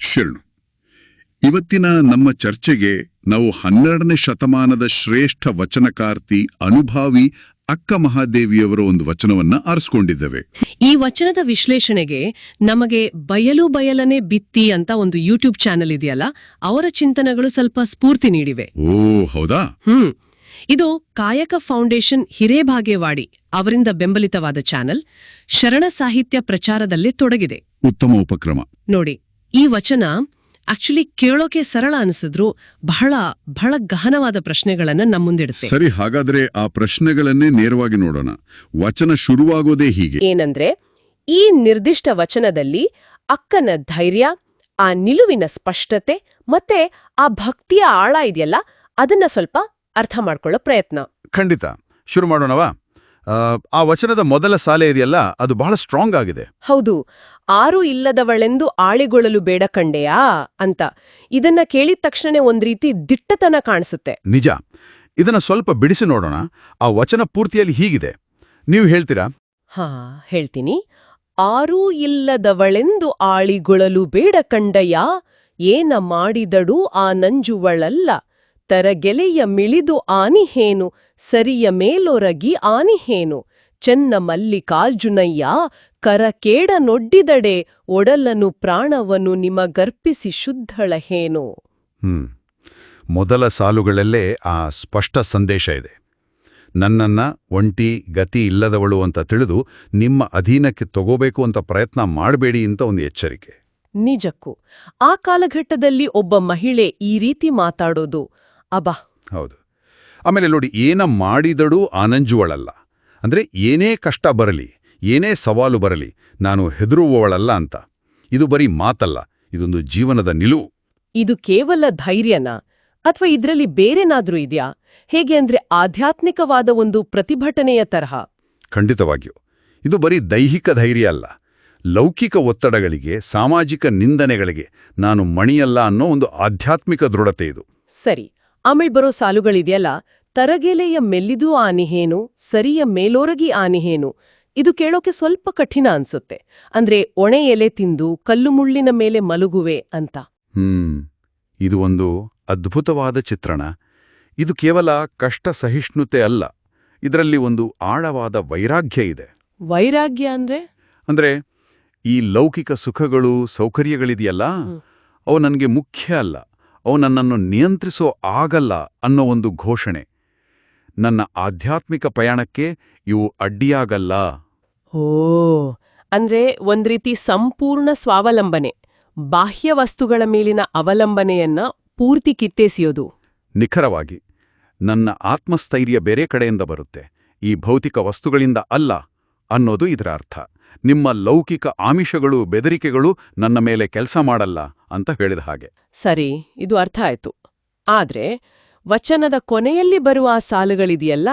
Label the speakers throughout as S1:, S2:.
S1: ಶರಣು ಇವತ್ತಿನ ನಮ್ಮ ಚರ್ಚೆಗೆ ನಾವು ಹನ್ನೆರಡನೇ ಶತಮಾನದ ಶ್ರೇಷ್ಠ ವಚನಕಾರ್ತಿ ಅನುಭಾವಿ ಅಕ್ಕ ಮಹಾದೇವಿಯವರ ಒಂದು ವಚನವನ್ನ ಆರಿಸಿಕೊಂಡಿದ್ದೇವೆ.
S2: ಈ ವಚನದ ವಿಶ್ಲೇಷಣೆಗೆ ನಮಗೆ ಬಯಲು ಬಯಲನೆ ಬಿತ್ತಿ ಅಂತ ಒಂದು ಯೂಟ್ಯೂಬ್ ಚಾನೆಲ್ ಇದೆಯಲ್ಲ ಅವರ ಚಿಂತನೆಗಳು ಸ್ವಲ್ಪ ಸ್ಫೂರ್ತಿ ನೀಡಿವೆ.
S1: ಓ ಹೌದಾ?
S2: ಹ್ಮ್ ಇದು ಕಾಯಕ ಫೌಂಡೇಶನ್ ಹಿರೇಭಾಗೇವಾಡಿ ಅವರಿಂದ ಬೆಂಬಲಿತವಾದ ಚಾನೆಲ್ ಶರಣ ಸಾಹಿತ್ಯ ಪ್ರಚಾರದಲ್ಲೇ ತೊಡಗಿದೆ.
S1: ಉತ್ತಮ ಉಪಕ್ರಮ.
S2: ನೋಡಿ ಈ ವಚನ ಆಕ್ಚುಲಿ ಕೇಳೋಕೆ ಸರಳ ಅನಿಸಿದ್ರು ಬಹಳ ಬಹಳ ಗಹನವಾದ ಪ್ರಶ್ನೆಗಳನ್ನ ನಮ್ಮ ಮುಂದಿಡುತ್ತೆ.
S1: ಸರಿ ಹಾಗಾದ್ರೆ ಆ ಪ್ರಶ್ನೆಗಳನ್ನೇ ನೇರವಾಗಿ ನೋಡೋಣ. ವಚನ ಶುರುವಾಗೋದೇ ಹೀಗೆ.
S3: ಏನಂದ್ರೆ ಈ ನಿರ್ದಿಷ್ಟ ವಚನದಲ್ಲಿ ಅಕ್ಕನ ಧೈರ್ಯ ಆ ನಿಲುವಿನ ಸ್ಪಷ್ಟತೆ ಮತ್ತೆ ಆ ಭಕ್ತಿಯ ಆಳ ಇದೆಯಲ್ಲ ಅದನ್ನ ಸ್ವಲ್ಪ ಅರ್ಥ ಮಾಡ್ಕೊಳ್ಳೋ ಪ್ರಯತ್ನ.
S4: ಖಂಡಿತ. ಶುರು ಮಾಡೋಣವಾ? ಆ, ವಚನದ ಮೊದಲ ಸಾಲೆ ಇದೆಯಲ್ಲ ಅದು ಬಹಳ ಸ್ಟ್ರಾಂಗ್ ಆಗಿದೆ.
S3: ಹೌದು ಆರು ಇಲ್ಲದವಳೆಂದು ಆಳಿಗೊಳ್ಳಲು ಬೇಡ ಕಂಡೆಯಾ ಅಂತ. ಇದನ್ನ ಕೇಳಿದ ತಕ್ಷಣ ಒಂದ್ ರೀತಿ ದಿಟ್ಟತನ ಕಾಣಿಸುತ್ತೆ.
S4: ನಿಜ. ಇದನ್ನ ಸ್ವಲ್ಪ ಬಿಡಿಸಿ ನೋಡೋಣ. ಆ ವಚನ ಪೂರ್ತಿಯಲ್ಲಿ ಹೀಗಿದೆ. ನೀವು ಹೇಳ್ತೀರಾ?
S3: ಹಾ ಹೇಳ್ತೀನಿ. ಆರೂ ಇಲ್ಲದವಳೆಂದು ಆಳಿಗೊಳಲು ಬೇಡ ಕಂಡಯ್ಯ ಏನ ಮಾಡಿದಡು ಆ ನಂಜುವಳಲ್ಲ. ತರಗೆಲೆಯ ಮಿಳಿದು ಆನಿಹೇನು ಸರಿಯ ಮೇಲೊರಗಿ ಆನಿಹೇನು ಚೆನ್ನ ಮಲ್ಲಿಕಾರ್ಜುನಯ್ಯ ಕರಕೇಡ ನೊಡ್ಡಿದಡೆ ಒಡಲನು ಪ್ರಾಣವನು ನಿಮಗರ್ಪಿಸಿ ಶುದ್ಧಳಹೇನು
S4: ಹ್ಮ್. ಮೊದಲ ಸಾಲುಗಳಲ್ಲೇ ಆ ಸ್ಪಷ್ಟ ಸಂದೇಶ ಇದೆ. ನನ್ನನ್ನ ಒಂಟಿ ಗತಿ ಇಲ್ಲದವಳು ಅಂತ ತಿಳಿದು ನಿಮ್ಮ ಅಧೀನಕ್ಕೆ ತಗೋಬೇಕು ಅಂತ ಪ್ರಯತ್ನ ಮಾಡಬೇಡಿ ಅಂತ ಒಂದು ಎಚ್ಚರಿಕೆ.
S3: ನಿಜಕ್ಕೂ. ಆ ಕಾಲಘಟ್ಟದಲ್ಲಿ ಒಬ್ಬ ಮಹಿಳೆ ಈ ರೀತಿ ಮಾತಾಡೋದು ಅಬಾ
S4: ಹೌದು. ಆಮೇಲೆ ನೋಡಿ ಏನ ಮಾಡಿದಡೂ ಆನಂಜುವಳಲ್ಲ. ಅಂದ್ರೆ ಏನೇ ಕಷ್ಟ ಬರಲಿ ಏನೇ ಸವಾಲು ಬರಲಿ ನಾನು ಹೆದರುವವಳಲ್ಲ ಅಂತ. ಇದು ಬರೀ ಮಾತಲ್ಲ ಇದೊಂದು ಜೀವನದ ನಿಲುವು.
S3: ಇದು ಕೇವಲ ಧೈರ್ಯನ? ಅಥವಾ ಇದರಲ್ಲಿ ಬೇರೆನಾದ್ರೂ ಇದ್ಯಾ? ಹೇಗೆ ಅಂದ್ರೆ ಆಧ್ಯಾತ್ಮಿಕವಾದ ಒಂದು ಪ್ರತಿಭಟನೆಯ ತರಹ?
S4: ಖಂಡಿತವಾಗಿಯೂ. ಇದು ಬರೀ ದೈಹಿಕ ಧೈರ್ಯ ಅಲ್ಲ. ಲೌಕಿಕ ಒತ್ತಡಗಳಿಗೆ ಸಾಮಾಜಿಕ ನಿಂದನೆಗಳಿಗೆ ನಾನು ಮಣಿಯಲ್ಲ ಅನ್ನೋ ಒಂದು ಆಧ್ಯಾತ್ಮಿಕ ದೃಢತೆ ಇದು.
S3: ಸರಿ. ಆಮೇಲೆ ಬರೋ ಸಾಲುಗಳಿದೆಯಲ್ಲ ತರಗೆಲೆಯ ಮೆಲ್ಲಿದೂ ಆನಿಹೇನು ಸರಿಯ ಮೇಲೋರಗಿ ಆನಿಹೇನು ಇದು ಕೇಳೋಕೆ ಸ್ವಲ್ಪ ಕಠಿಣ ಅನ್ಸುತ್ತೆ. ಅಂದ್ರೆ ಒಣೆ ಎಲೆ ತಿಂದು ಕಲ್ಲು ಮುಳ್ಳಿನ ಮೇಲೆ ಮಲಗುವೆ ಅಂತ.
S4: ಹ್ಮ್ ಇದು ಒಂದು ಅದ್ಭುತವಾದ ಚಿತ್ರಣ. ಇದು ಕೇವಲ ಕಷ್ಟ ಸಹಿಷ್ಣುತೆ ಅಲ್ಲ ಇದರಲ್ಲಿ ಒಂದು ಆಳವಾದ ವೈರಾಗ್ಯ ಇದೆ.
S3: ವೈರಾಗ್ಯ ಅಂದ್ರೆ?
S4: ಅಂದ್ರೆ ಈ ಲೌಕಿಕ ಸುಖಗಳು ಸೌಕರ್ಯಗಳಿದೆಯಲ್ಲ ಅವು ನನಗೆ ಮುಖ್ಯ ಅಲ್ಲ. ಅವು ನನ್ನನ್ನು ನಿಯಂತ್ರಿಸೋ ಆಗಲ್ಲ ಅನ್ನೋ ಒಂದು ಘೋಷಣೆ. ನನ್ನ ಆಧ್ಯಾತ್ಮಿಕ ಪ್ರಯಾಣಕ್ಕೆ ಇವು ಅಡ್ಡಿಯಾಗಲ್ಲ.
S3: ಓ ಅಂದ್ರೆ ಒಂದ್ ರೀತಿ ಸಂಪೂರ್ಣ ಸ್ವಾವಲಂಬನೆ ಬಾಹ್ಯ ವಸ್ತುಗಳ ಮೇಲಿನ ಅವಲಂಬನೆಯನ್ನ ಪೂರ್ತಿ ಕಿತ್ತೆಸೆಯೋದು.
S4: ನಿಖರವಾಗಿ ನನ್ನ ಆತ್ಮಸ್ಥೈರ್ಯ ಬೇರೆ ಕಡೆಯಿಂದ ಬರುತ್ತೆ ಈ ಭೌತಿಕ ವಸ್ತುಗಳಿಂದ ಅಲ್ಲ ಅನ್ನೋದು ಇದರ ಅರ್ಥ. ನಿಮ್ಮ ಲೌಕಿಕ ಆಮಿಷಗಳು ಬೆದರಿಕೆಗಳು ನನ್ನ ಮೇಲೆ ಕೆಲಸ ಮಾಡಲ್ಲ ಅಂತ ಹೇಳಿದ ಹಾಗೆ.
S3: ಸರಿ ಇದು ಅರ್ಥ ಆಯ್ತು. ಆದ್ರೆ ವಚನದ ಕೊನೆಯಲ್ಲಿ ಬರುವ ಆ ಸಾಲುಗಳಿದೆಯಲ್ಲ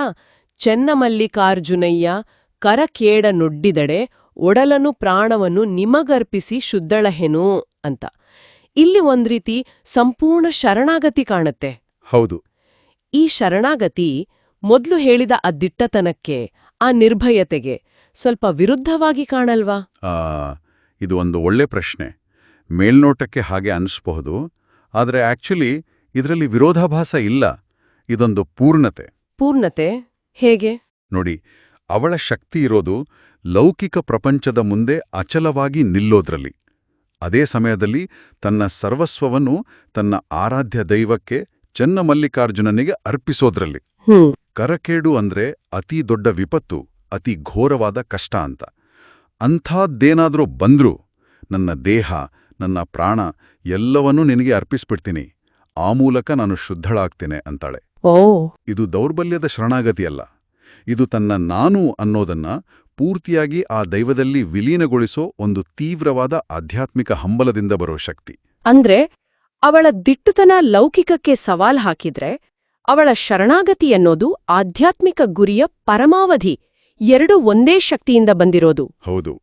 S3: ಚೆನ್ನಮಲ್ಲಿಕಾರ್ಜುನಯ್ಯ ಕರಕೇಡ ನುಡ್ಡಿದಡೆ ಒಡಲನು ಪ್ರಾಣವನ್ನು ನಿಮಗರ್ಪಿಸಿ ಶುದ್ಧಳಹೆನು ಅಂತ. ಇಲ್ಲಿ ಒಂದ್ ರೀತಿ ಸಂಪೂರ್ಣ ಶರಣಾಗತಿ ಕಾಣತ್ತೆ.
S4: ಹೌದು.
S3: ಈ ಶರಣಾಗತಿ ಮೊದ್ಲು ಹೇಳಿದ ಆ ದಿಟ್ಟತನಕ್ಕೆ ಆ ನಿರ್ಭಯತೆಗೆ ಸ್ವಲ್ಪ ವಿರುದ್ಧವಾಗಿ ಕಾಣಲ್ವಾ?
S4: ಆ, ಇದು ಒಂದು ಒಳ್ಳೆ ಪ್ರಶ್ನೆ. ಮೇಲ್ನೋಟಕ್ಕೆ ಹಾಗೆ ಅನಿಸ್ಬಹುದು ಆದರೆ ಆಕ್ಚುಲಿ ಇದರಲ್ಲಿ ವಿರೋಧಾಭಾಸ ಇಲ್ಲ. ಇದೊಂದು ಪೂರ್ಣತೆ.
S3: ಪೂರ್ಣತೆ? ಹೇಗೆ?
S4: ನೋಡಿ ಅವಳ ಶಕ್ತಿ ಇರೋದು ಲೌಕಿಕ ಪ್ರಪಂಚದ ಮುಂದೆ ಅಚಲವಾಗಿ ನಿಲ್ಲೋದ್ರಲ್ಲಿ. ಅದೇ ಸಮಯದಲ್ಲಿ ತನ್ನ ಸರ್ವಸ್ವವನ್ನು ತನ್ನ ಆರಾಧ್ಯ ದೈವಕ್ಕೆ ಚೆನ್ನಮಲ್ಲಿಕಾರ್ಜುನನಿಗೆ ಅರ್ಪಿಸೋದ್ರಲ್ಲಿ. ಕರಕೇಡು ಅಂದ್ರೆ ಅತಿ ದೊಡ್ಡ ವಿಪತ್ತು ಅತಿ ಘೋರವಾದ ಕಷ್ಟ ಅಂತ. ಅಂಥಾದ್ದೇನಾದರೂ ಬಂದ್ರೂ ನನ್ನ ದೇಹ ನನ್ನ ಪ್ರಾಣ ಎಲ್ಲವನ್ನೂ ನಿನಗೆ ಅರ್ಪಿಸ್ಬಿಡ್ತೀನಿ. ಆ ಮೂಲಕ ನಾನು ಶುದ್ಧಳಾಗ್ತೇನೆ ಅಂತಾಳೆ.
S3: ಓ.
S4: ಇದು ದೌರ್ಬಲ್ಯದ ಶರಣಾಗತಿಯಲ್ಲ. ಇದು ತನ್ನ ನಾನು ಅನ್ನೋದನ್ನ ಪೂರ್ತಿಯಾಗಿ ಆ ದೈವದಲ್ಲಿ ವಿಲೀನಗೊಳಿಸೋ ಒಂದು ತೀವ್ರವಾದ ಆಧ್ಯಾತ್ಮಿಕ ಹಂಬಲದಿಂದ ಬರೋ ಶಕ್ತಿ.
S3: ಅಂದ್ರೆ ಅವಳ ದಿಟ್ಟುತನ ಲೌಕಿಕಕ್ಕೆ ಸವಾಲ್ ಹಾಕಿದ್ರೆ ಅವಳ ಶರಣಾಗತಿ ಅನ್ನೋದು ಆಧ್ಯಾತ್ಮಿಕ ಗುರಿಯ ಪರಮಾವಧಿ ಎರಡು ಒಂದೇ ಶಕ್ತಿಯಿಂದ ಬಂದಿರೋದು.
S4: ಹೌದು.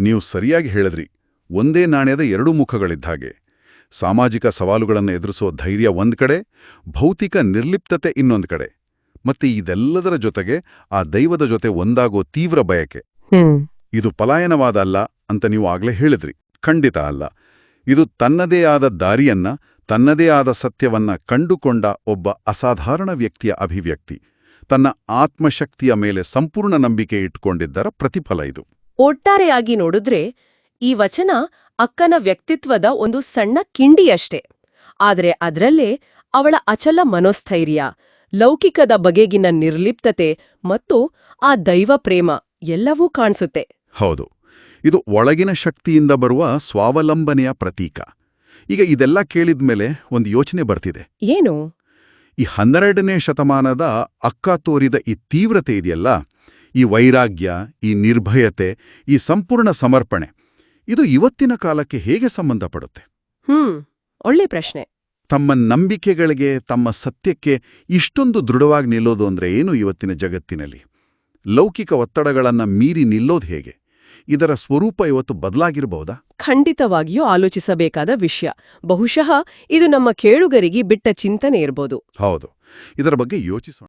S4: ನೀವು ಸರಿಯಾಗಿ ಹೇಳಿದ್ರಿ. ಒಂದೇ ನಾಣ್ಯದ ಎರಡು ಮುಖಗಳಿದ್ದ ಹಾಗೆ. ಸಾಮಾಜಿಕ ಸವಾಲುಗಳನ್ನು ಎದುರಿಸೋ ಧೈರ್ಯ ಒಂದು ಕಡೆ ಭೌತಿಕ ನಿರ್ಲಿಪ್ತತೆ ಇನ್ನೊಂದು ಕಡೆ. ಮತ್ತೆ ಇದೆಲ್ಲದರ ಜೊತೆಗೆ ಆ ದೈವದ ಜೊತೆ ಒಂದಾಗೋ ತೀವ್ರ ಬಯಕೆ. ಇದು ಪಲಾಯನವಾದ ಅಲ್ಲ ಅಂತ ನೀವು ಆಗಲೇ ಹೇಳಿದ್ರಿ. ಖಂಡಿತ ಅಲ್ಲ. ಇದು ತನ್ನದೇ ಆದ ದಾರಿಯನ್ನ ತನ್ನದೇ ಆದ ಸತ್ಯವನ್ನ ಕಂಡುಕೊಂಡ ಒಬ್ಬ ಅಸಾಧಾರಣ ವ್ಯಕ್ತಿಯ ಅಭಿವ್ಯಕ್ತಿ. ತನ್ನ ಆತ್ಮಶಕ್ತಿಯ ಮೇಲೆ ಸಂಪೂರ್ಣ ನಂಬಿಕೆ ಇಟ್ಕೊಂಡಿದ್ದರ ಪ್ರತಿಫಲ ಇದು.
S3: ಒಟ್ಟಾರೆಯಾಗಿ ನೋಡಿದ್ರೆ ಈ ವಚನ ಅಕ್ಕನ ವ್ಯಕ್ತಿತ್ವದ ಒಂದು ಸಣ್ಣ ಕಿಂಡಿಯಷ್ಟೇ. ಆದರೆ ಅದರಲ್ಲೇ ಅವಳ ಅಚಲ ಮನೋಸ್ಥೈರ್ಯ ಲೌಕಿಕದ ಬಗೆಗಿನ ನಿರ್ಲಿಪ್ತತೆ ಮತ್ತು ಆ ದೈವ ಪ್ರೇಮ ಎಲ್ಲವೂ ಕಾಣಿಸುತ್ತೆ.
S4: ಹೌದು. ಇದು ಒಳಗಿನ ಶಕ್ತಿಯಿಂದ ಬರುವ ಸ್ವಾವಲಂಬನೆಯ ಪ್ರತೀಕ. ಈಗ ಇದೆಲ್ಲ ಕೇಳಿದ್ಮೇಲೆ ಒಂದು ಯೋಚನೆ ಬರ್ತಿದೆ.
S3: ಏನು?
S4: ಈ ಹನ್ನೆರಡನೇ ಶತಮಾನದ ಅಕ್ಕ ತೋರಿದ ಈ ತೀವ್ರತೆ ಇದೆಯಲ್ಲ? ಈ ವೈರಾಗ್ಯ ಈ ನಿರ್ಭಯತೆ ಈ ಸಂಪೂರ್ಣ ಸಮರ್ಪಣೆ. ಇದು ಇವತ್ತಿನ ಕಾಲಕ್ಕೆ ಹೇಗೆ ಸಂಬಂಧಪಡುತ್ತೆ?
S3: ಹ್ಮ್ ಒಳ್ಳೆ ಪ್ರಶ್ನೆ.
S4: ತಮ್ಮ ನಂಬಿಕೆಗಳಿಗೆ ತಮ್ಮ ಸತ್ಯಕ್ಕೆ ಇಷ್ಟೊಂದು ದೃಢವಾಗಿ ನಿಲ್ಲೋದು ಅಂದ್ರೆ ಏನು ಇವತ್ತಿನ ಜಗತ್ತಿನಲ್ಲಿ? ಲೌಕಿಕ ಒತ್ತಡಗಳನ್ನ ಮೀರಿ ನಿಲ್ಲೋದು ಹೇಗೆ? ಇದರ ಸ್ವರೂಪ ಇವತ್ತು ಬದಲಾಗಿರಬಹುದಾ?
S3: ಖಂಡಿತವಾಗಿಯೂ ಆಲೋಚಿಸಬೇಕಾದ ವಿಷಯ. ಬಹುಶಃ ಇದು ನಮ್ಮ ಕೇಳುಗರಿಗೆ ಬಿಟ್ಟ ಚಿಂತನೆ ಇರಬಹುದು
S4: ಹೌದು. ಇದರ ಬಗ್ಗೆ ಯೋಚಿಸೋಣ.